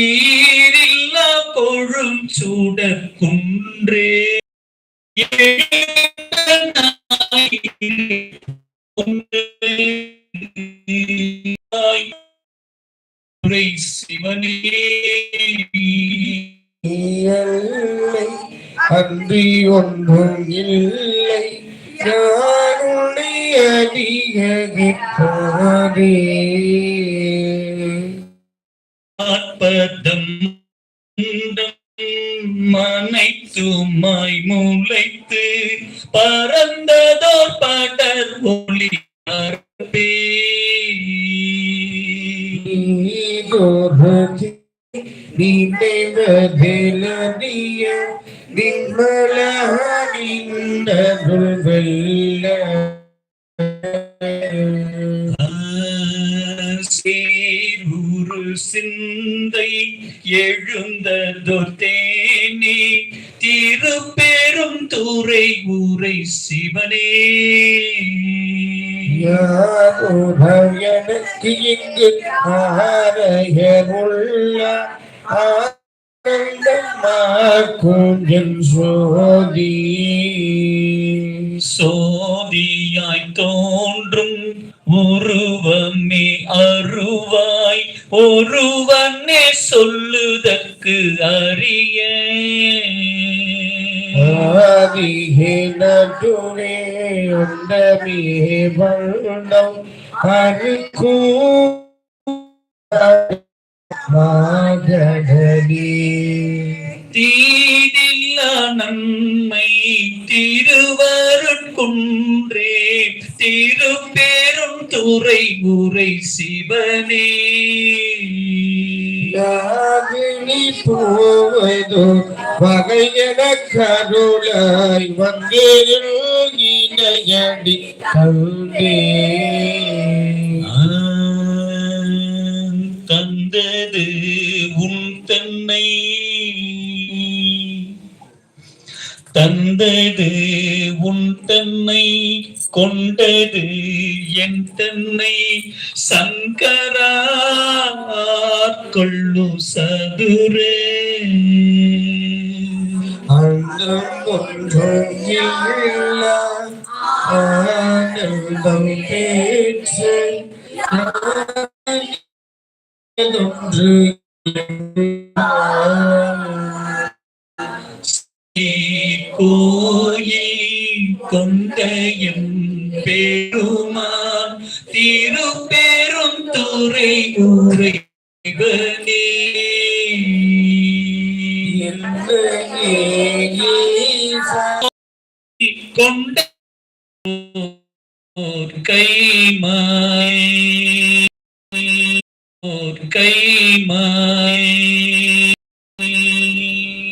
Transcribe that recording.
ஈரில்லா கொழும் சுடர் குன்றே. உரை சிவனே அன்றி ஒன்றும் இல்லை யாருடைய அதிகரிப்பாரே ஆத்பதம் மனைத்துமாய் முளைத்து பறந்ததோர் படர் ஒளி நினைவதிலடிய நிம்மலாடிந்தருள் வெல்ல. சிந்தை எழுந்ததோர் தேனே திருப்பெரும் துறை ஊரை சிவனே. எனக்கு இங்கு ஆரையருள்ள ஆனந்தமாக்கும் என் சோதி. சோதியாய் தோன்றும் உருவமே அருவாய் ஒருவனே சொல்லுதற்கு அறிய. ஆதிகே நடுவே உண்டமே வண்ணம் மாகடலே. தீதில்லா நன்மை திருவருட்குன்றே திருப்பெரும் துறை உரை சிவனே. யாவினி போவதோ வகையன கருளாய் வந்து இணையடி தந்தே. தந்தது உன் தன்னை தந்தது உன் தன்னை கொண்டது என் தன்னை சங்கரா கொள்ளு சதுரே. அன்றும் ஒன்றும் ஆனந்தம் பேச்சு ஒன்று கோயில் கொண்டையும் பெருமான் திருப்பெரும் துறை உரைவனே கொண்ட கைமாய் கைமாய்